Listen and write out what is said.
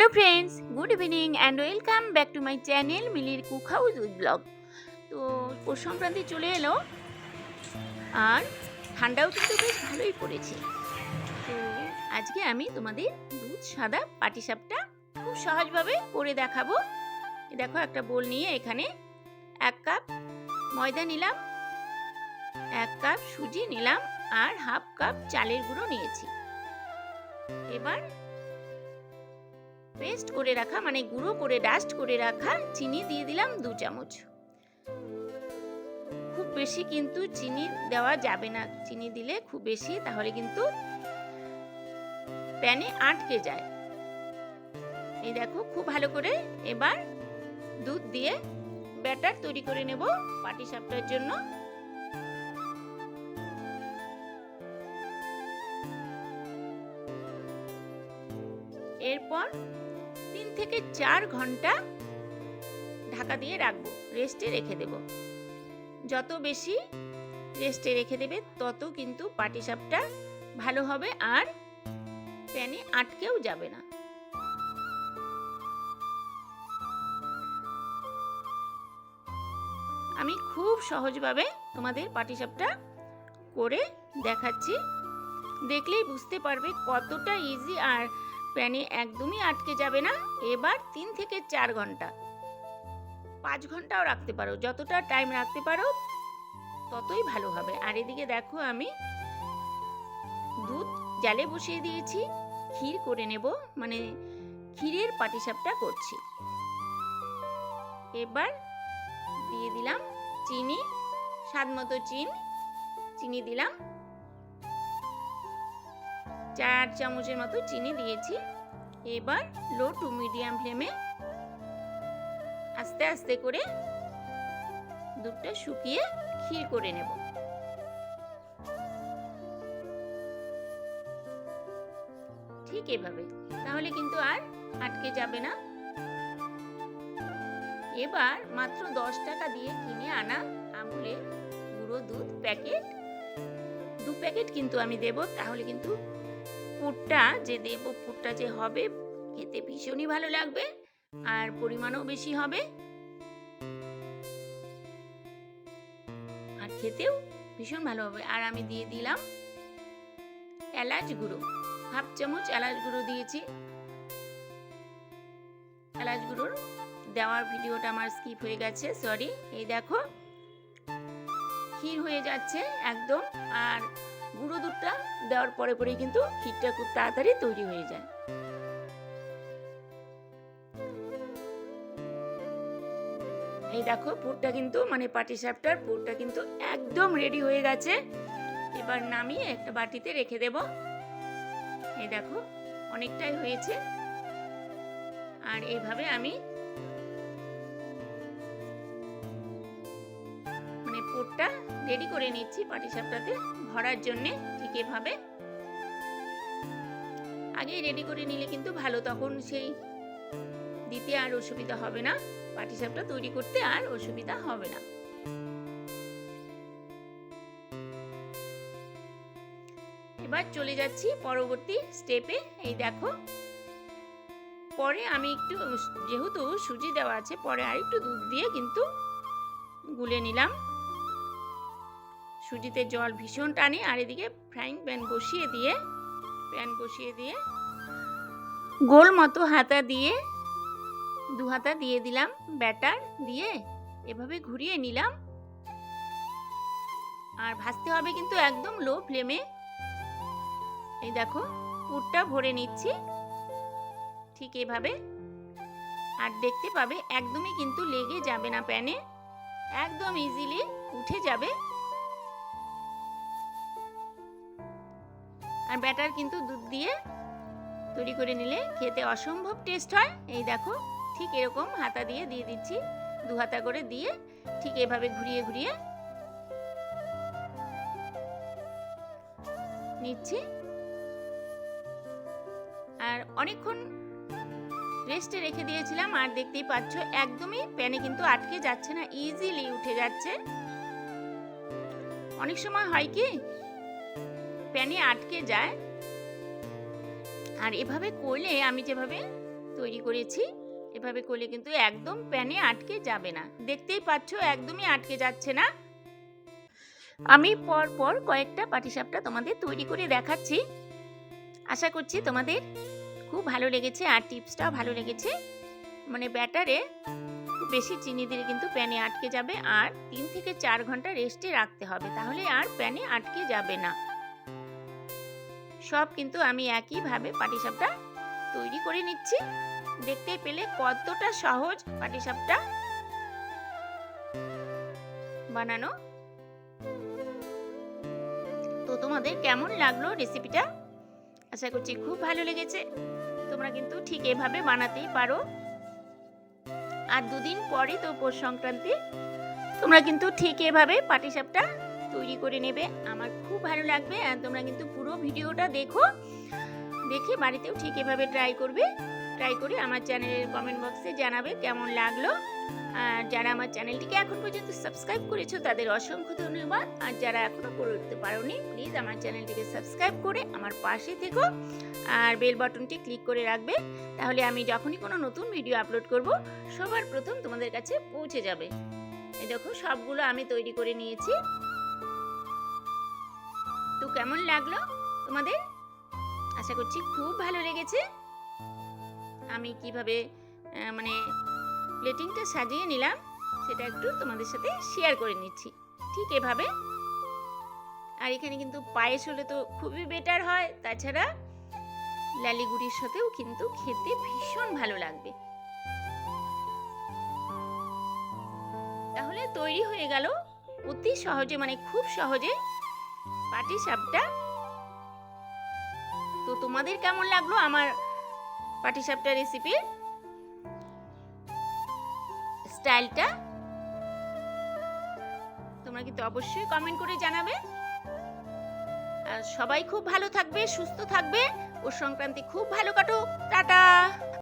Hello friends good evening and welcome back to my channel মিলির cook house with blog তো পৌষ সংক্রান্তি চলে এলো আর ঠান্ডাও কিন্তু বেশ ভালোই পড়েছে। তো আজকে আমি তোমাদের দুধ, সাদা পাটিসাপটা খুব সহজভাবে করে দেখাবো। দেখো একটা বোল নিয়ে এখানে এক কাপ ময়দা নিলাম, এক কাপ সুজি নিলাম আর হাফ কাপ চালের গুঁড়ো নিয়েছি। এবার পেস্ট করে রাখা মানে গুঁড়ো করে, ডাস্ট করে রাখা চিনি দিয়ে দিলাম দু চামচ। খুব বেশি কিন্তু চিনি দেওয়া যাবে না। চিনি দিলে খুব বেশি, তাহলে কিন্তু প্যানে আটকে যায়। এই দেখো, খুব ভালো করে এবার দুধ দিয়ে ব্যাটার তৈরি করে নেব পাটি সাপটার জন্য। এরপর থেকে চার ঘণ্টা ঢাকা দিয়ে রাখব রেস্টে রেখে দেব। যত বেশি রেস্টে রেখে দেবে, তত কিন্তু পাটিসাপটা ভালো হবে আর প্যানে আটকেও যাবে না। আমি খুব সহজভাবে তোমাদের পাটিসাপটা করে দেখাচ্ছি। দেখলেই বুঝতে পারবে কতটা ইজি আর প্যানে একদমই আটকে যাবে না। এবার তিন থেকে চার ঘণ্টা। পাঁচ ঘন্টাও রাখতে পারো। যতটা টাইম রাখতে পারো, ততই ভালো হবে। আর এদিকে দেখো আমি দুধ জালে বসিয়ে দিয়েছি। ক্ষীর করে নেব। মানে ক্ষীরের পাটিসাপটা করছি। এবার দিয়ে দিলাম চিনি স্বাদ মতো চিনি। চিনি দিলাম। চার চামচের মতো চিনি দিয়েছি। এবার লো টু মিডিয়াম ফ্লেমে আস্তে আস্তে করে দুধটা শুকিয়ে ক্ষীর করে নেব। ঠিক এভাবে। তাহলে কিন্তু আর আটকে যাবে না। এবার মাত্র দশ টাকা দিয়ে কিনে আনা আমুলে গুঁড়ো দুধ প্যাকেট। দু প্যাকেট কিন্তু আমি দেব, তাহলে কিন্তু পুরটা যে দেব, পুরটা যে হবে, খেতে ভীষণই ভালো লাগবে আর পরিমাণও বেশি হবে। আর খেতেও ভীষণ ভালো হবে। আর আমি দিয়ে দিলাম এলাচ গুঁড়ো। হাফ চামচ এলাচ গুঁড়ো দিয়েছি। এলাচ গুঁড়োর দেওয়ার ভিডিওটা আমার স্কিপ হয়ে গেছে সরি এই দেখো, ক্ষীর হয়ে যাচ্ছে একদম। আর গুঁড়ো দুধটা দেওয়ার পরে পরেই কিন্তু ক্ষীরটা খুব তাড়াতাড়ি তৈরি হয়ে যায়। এই দেখো পুরটা কিন্তু মানে পাটি সাপটার পুরটা কিন্তু একদম রেডি হয়ে গেছে। এবার নামিয়ে একটা বাটিতে রেখে দেব। এই দেখো অনেকটাই হয়েছে। আর এইভাবে আমি মানে পুরটা রেডি করে নিচ্ছি পাটিসাপটাতে ভরার জন্যে ঠিক এভাবে। আগেই রেডি করে নিলে কিন্তু ভালো, তখন সেই দিতে আর অসুবিধা হবে না। পাটিসাপটা তৈরি করতে আর অসুবিধা হবে না। এবার চলে যাচ্ছি পরবর্তী স্টেপে এই দেখো। পরে আমি একটু, যেহেতু সুজি দেওয়া আছে, পরে আর একটু দুধ দিয়ে কিন্তু গুলে নিলাম। সুজিতে জল ভীষণ টানে আর এদিকে ফ্রাইং প্যান বসিয়ে দিয়ে, প্যান বসিয়ে দিয়ে গোল মতো হাতা দিয়ে, দু হাতা দিয়ে দিলাম ব্যাটার দিয়ে এভাবে ঘুরিয়ে নিলাম। আর ভাজতে হবে কিন্তু একদম লো ফ্লেমে। এই দেখো, পুরটা ভরে নিচ্ছি। ঠিক এভাবে। আর দেখতে পাবে একদমই কিন্তু লেগে যাবে না প্যানে। একদম ইজিলি উঠে যাবে। আর ব্যাটার কিন্তু দুধ দিয়ে তৈরি করে নিলে খেতে অসম্ভব টেস্ট হয়। এই দেখো, ঠিক এরকম হাতা দিয়ে দিয়ে দিচ্ছি, দু হাতা করে দিয়ে ঠিক এভাবে ঘুরিয়ে ঘুরিয়ে নিচ্ছি। আর অনেকক্ষণ রেস্টে রেখে দিয়েছিলাম, আর দেখতেই পাচ্ছ একদমই প্যানে কিন্তু আটকে যাচ্ছে না ইজিলি উঠে যাচ্ছে। অনেক সময় হয় কি প্যানে আটকে যায়। আর এভাবে করলে আমি যেভাবে তৈরি করেছি, এভাবে করলে কিন্তু একদম প্যানে আটকে যাবে না। দেখতেই পাচ্ছ একদমই আটকে যাচ্ছে না। আমি পর পর কয়েকটা পাটিসাপটা তোমাদের তৈরি করে দেখাচ্ছি। আশা করছি তোমাদের খুব ভালো লেগেছে আর টিপসটাও ভালো লেগেছে। মানে ব্যাটারে বেশি চিনি দিলে কিন্তু প্যানে আটকে যাবে আর তিন থেকে চার ঘণ্টা রেস্টে রাখতে হবে। তাহলে আর প্যানে আটকে যাবে না। সব কিন্তু আমি একইভাবে পাটিসাপটা তৈরি করে নিচ্ছি। দেখতে পেলে কতটা সহজ পাটিসাপটা। বানানো। তো তোমাদের কেমন লাগল রেসিপিটা আশা করছি খুব ভালো লেগেছে। তোমরা কিন্তু ঠিক এভাবে বানাতেই পারো। আর দুদিন পরে তো পৌষ সংক্রান্তি, তোমরা কিন্তু ঠিক এভাবে পাটিসাপটা তৈরি করে নেবে। আমার খুব ভালো লাগবে আর তোমরা কিন্তু পুরো ভিডিওটা দেখো। দেখে বাড়িতেও ঠিক এভাবে ট্রাই করবে। ট্রাই করে আমার চ্যানেলের কমেন্ট বক্সে জানাবে কেমন লাগল। আর যারা আমার চ্যানেলটিকে এখন পর্যন্ত সাবস্ক্রাইব করেছ, তাদের অসংখ্য ধন্যবাদ। আর যারা এখনও করে উঠতে পারোনি প্লিজ আমার চ্যানেলটিকে সাবস্ক্রাইব করে আমার পাশে থেকো। আর বেল বাটনটি ক্লিক করে রাখবে। তাহলে আমি যখনই কোনো নতুন ভিডিও আপলোড করব, সবার প্রথম তোমাদের কাছে পৌঁছে যাবে। এই দেখো, সবগুলো আমি তৈরি করে নিয়েছি। তো কেমন লাগল তোমাদের? আশা করছি খুব ভালো লেগেছে। আমি কীভাবে মানে প্লেটিংটা সাজিয়ে নিলাম সেটা একটু তোমাদের সাথে শেয়ার করে নিচ্ছি। ঠিক এভাবে। আর এখানে কিন্তু পায়েস হলে তো খুবই বেটার হয়। তাছাড়া লালিগুড়ির সাথেও কিন্তু খেতে ভীষণ ভালো লাগবে। তাহলে তৈরি হয়ে গেল অতি সহজে মানে খুব সহজে পাটি সাপটা? তো তোমাদের কেমন লাগল আমার পাটি সাপটা রেসিপির স্টাইলটা? তোমরা কিন্তু অবশ্যই কমেন্ট করে জানাবে। সবাই খুব ভালো থাকবে, সুস্থ থাকবে। ও সংক্রান্তি খুব ভালো কাটুক। টাটা!